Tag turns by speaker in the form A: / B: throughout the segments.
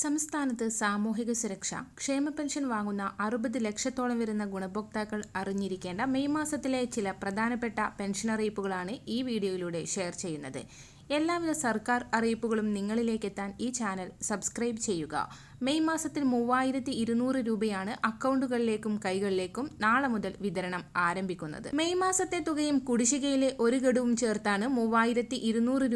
A: സംസ്ഥാനത്ത് സാമൂഹിക സുരക്ഷ ക്ഷേമ പെൻഷൻ വാങ്ങുന്ന അറുപത് ലക്ഷത്തോളം വരുന്ന ഗുണഭോക്താക്കൾ അറിഞ്ഞിരിക്കേണ്ട മെയ് മാസത്തിലെ ചില പ്രധാനപ്പെട്ട പെൻഷൻ അറിയിപ്പുകളാണ് ഈ വീഡിയോയിലൂടെ ഷെയർ ചെയ്യുന്നത്. എല്ലാവിധ സർക്കാർ അറിയിപ്പുകളും നിങ്ങളിലേക്ക് എത്താൻ ഈ ചാനൽ സബ്സ്ക്രൈബ് ചെയ്യുക. മെയ് മാസത്തിൽ മൂവായിരത്തി ഇരുന്നൂറ് രൂപയാണ് അക്കൗണ്ടുകളിലേക്കും കൈകളിലേക്കും നാളെ മുതൽ വിതരണം ആരംഭിക്കുന്നത്. മെയ് മാസത്തെ തുകയും കുടിശ്ശികയിലെ ഒരു ഗഡുവും ചേർത്താണ് മൂവായിരത്തി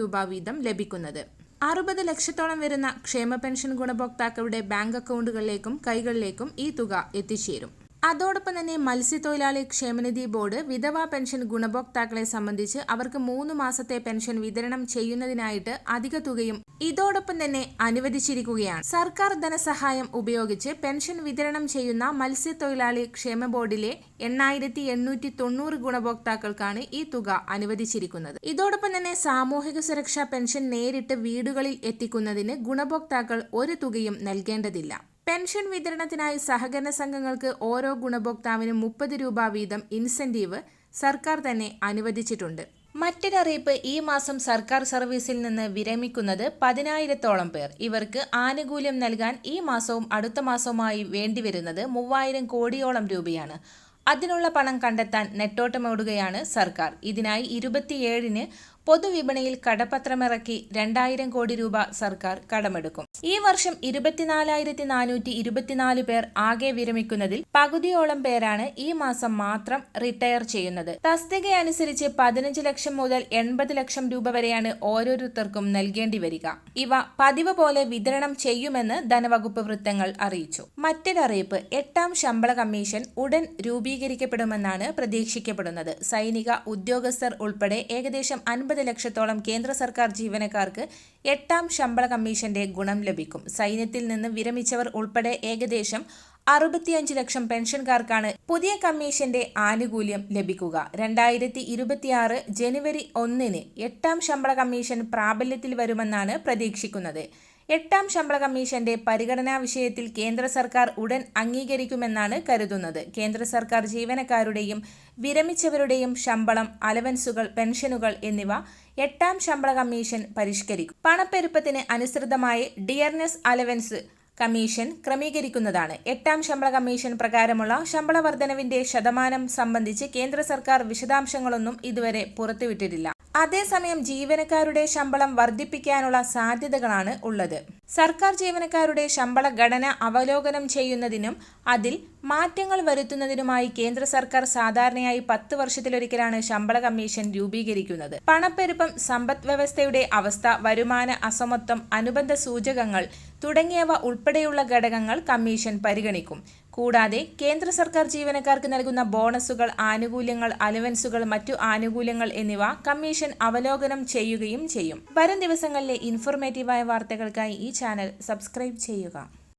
A: രൂപ വീതം ലഭിക്കുന്നത്. അറുപത് ലക്ഷത്തോളം വരുന്ന ക്ഷേമ പെൻഷൻ ഗുണഭോക്താക്കളുടെ ബാങ്ക് അക്കൗണ്ടുകളിലേക്കും കൈകളിലേക്കും ഈ തുക എത്തിച്ചേരും. അതോടൊപ്പം തന്നെ മത്സ്യത്തൊഴിലാളി ക്ഷേമനിധി ബോർഡ് വിധവാ പെൻഷൻ ഗുണഭോക്താക്കളെ സംബന്ധിച്ച് അവർക്ക് മൂന്ന് മാസത്തെ പെൻഷൻ വിതരണം ചെയ്യുന്നതിനായിട്ട് അധിക തുകയും ഇതോടൊപ്പം തന്നെ അനുവദിച്ചിരിക്കുകയാണ്. സർക്കാർ ധനസഹായം ഉപയോഗിച്ച് പെൻഷൻ വിതരണം ചെയ്യുന്ന മത്സ്യത്തൊഴിലാളി ക്ഷേമ ബോർഡിലെ എണ്ണായിരത്തി എണ്ണൂറ്റി തൊണ്ണൂറ് ഗുണഭോക്താക്കൾക്കാണ് ഈ തുക അനുവദിച്ചിരിക്കുന്നത്. ഇതോടൊപ്പം തന്നെ സാമൂഹിക സുരക്ഷാ പെൻഷൻ നേരിട്ട് വീടുകളിൽ എത്തിക്കുന്നതിന് ഗുണഭോക്താക്കൾ ഒരു തുകയും നൽകേണ്ടതില്ല. പെൻഷൻ വിതരണത്തിനായി സഹകരണ സംഘങ്ങൾക്ക് ഓരോ ഗുണഭോക്താവിനും മുപ്പത് രൂപ വീതം ഇൻസെന്റീവ് സർക്കാർ തന്നെ അനുവദിച്ചിട്ടുണ്ട്. മറ്റൊരറിയിപ്പ് ഈ മാസം സർക്കാർ സർവീസിൽ നിന്ന് വിരമിക്കുന്നത് പതിനായിരത്തോളം പേർ. ഇവർക്ക് ആനുകൂല്യം നൽകാൻ ഈ മാസവും അടുത്ത മാസവുമായി വേണ്ടിവരുന്നത് മൂവായിരം കോടിയോളം രൂപയാണ്. അതിനുള്ള പണം കണ്ടെത്താൻ നെട്ടോട്ടമോടുകയാണ് സർക്കാർ. ഇതിനായി ഇരുപത്തിയേഴിന് പൊതുവിപണിയിൽ കടപ്പത്രമിറക്കി രണ്ടായിരം കോടി രൂപ സർക്കാർ കടമെടുക്കും. ഈ വർഷം ഇരുപത്തിനാലായിരത്തി നാനൂറ്റി ഇരുപത്തിനാല് പേർ ആകെ വിരമിക്കുന്നതിൽ പകുതിയോളം പേരാണ് ഈ മാസം മാത്രം റിട്ടയർ ചെയ്യുന്നത്. തസ്തിക അനുസരിച്ച് പതിനഞ്ച് ലക്ഷം മുതൽ എൺപത് ലക്ഷം രൂപ വരെയാണ് ഓരോരുത്തർക്കും നൽകേണ്ടി വരിക. ഇവ പതിവ് പോലെ വിതരണം ചെയ്യുമെന്ന് ധനവകുപ്പ് വൃത്തങ്ങൾ അറിയിച്ചു. മറ്റൊരറിയിപ്പ് എട്ടാം ശമ്പള കമ്മീഷൻ ഉടൻ രൂപീകരിക്കപ്പെടുമെന്നാണ് പ്രതീക്ഷിക്കപ്പെടുന്നത്. സൈനിക ഉദ്യോഗസ്ഥർ ഉൾപ്പെടെ ഏകദേശം അൻപത് ലക്ഷത്തോളം കേന്ദ്ര സർക്കാർ ജീവനക്കാർക്ക് എട്ടാം ശമ്പള കമ്മീഷന്റെ ഗുണം ലഭിക്കും. സൈന്യത്തിൽ നിന്ന് വിരമിച്ചവർ ഉൾപ്പെടെ ഏകദേശം അറുപത്തിയഞ്ച് ലക്ഷം പെൻഷൻകാർക്കാണ് പുതിയ കമ്മീഷന്റെ ആനുകൂല്യം ലഭിക്കുക. രണ്ടായിരത്തി ഇരുപത്തിയാറ് ജനുവരി ഒന്നിന് എട്ടാം ശമ്പള കമ്മീഷൻ പ്രാബല്യത്തിൽ വരുമെന്നാണ് പ്രതീക്ഷിക്കുന്നത്. എട്ടാം ശമ്പള കമ്മീഷന്റെ പരിഗണനാ വിഷയത്തിൽ കേന്ദ്ര സർക്കാർ ഉടൻ അംഗീകരിക്കുമെന്നാണ് കരുതുന്നത്. കേന്ദ്ര സർക്കാർ ജീവനക്കാരുടെയും വിരമിച്ചവരുടെയും ശമ്പളം അലവൻസുകൾ പെൻഷനുകൾ എന്നിവ എട്ടാം ശമ്പള കമ്മീഷൻ പരിഷ്കരിക്കും. പണപ്പെരുപ്പത്തിന് അനുസൃതമായി ഡിയർനെസ് അലവൻസ് കമ്മീഷൻ ക്രമീകരിക്കുന്നതാണ്. എട്ടാം ശമ്പള കമ്മീഷൻ പ്രകാരമുള്ള ശമ്പള വർധനവിന്റെ ശതമാനം സംബന്ധിച്ച് കേന്ദ്ര സർക്കാർ വിശദാംശങ്ങളൊന്നും ഇതുവരെ പുറത്തുവിട്ടിട്ടില്ല. അതേസമയം ജീവനക്കാരുടെ ശമ്പളം വർദ്ധിപ്പിക്കാനുള്ള സാധ്യതകളാണ് ഉള്ളത്. സർക്കാർ ജീവനക്കാരുടെ ശമ്പള ഘടന അവലോകനം ചെയ്യുന്നതിനും അതിൽ മാറ്റങ്ങൾ വരുത്തുന്നതിനുമായി കേന്ദ്ര സർക്കാർ സാധാരണയായി പത്ത് വർഷത്തിലൊരിക്കലാണ് ശമ്പള കമ്മീഷൻ രൂപീകരിക്കുന്നത്. പണപ്പെരുപ്പം സമ്പദ് വ്യവസ്ഥയുടെ അവസ്ഥ വരുമാന അസമത്വം അനുബന്ധ സൂചകങ്ങൾ തുടങ്ങിയവ ഉൾപ്പെടെയുള്ള ഘടകങ്ങൾ കമ്മീഷൻ പരിഗണിക്കും. കൂടാതെ കേന്ദ്ര സർക്കാർ ജീവനക്കാർക്ക് നൽകുന്ന ബോണസുകൾ ആനുകൂല്യങ്ങൾ അലവൻസുകൾ മറ്റു ആനുകൂല്യങ്ങൾ എന്നിവ കമ്മീഷൻ അവലോകനം ചെയ്യുകയും ചെയ്യും. വരും ദിവസങ്ങളിലെ ഇൻഫോർമേറ്റീവായ വാർത്തകൾക്കായി ഈ ചാനൽ സബ്സ്ക്രൈബ് ചെയ്യുക.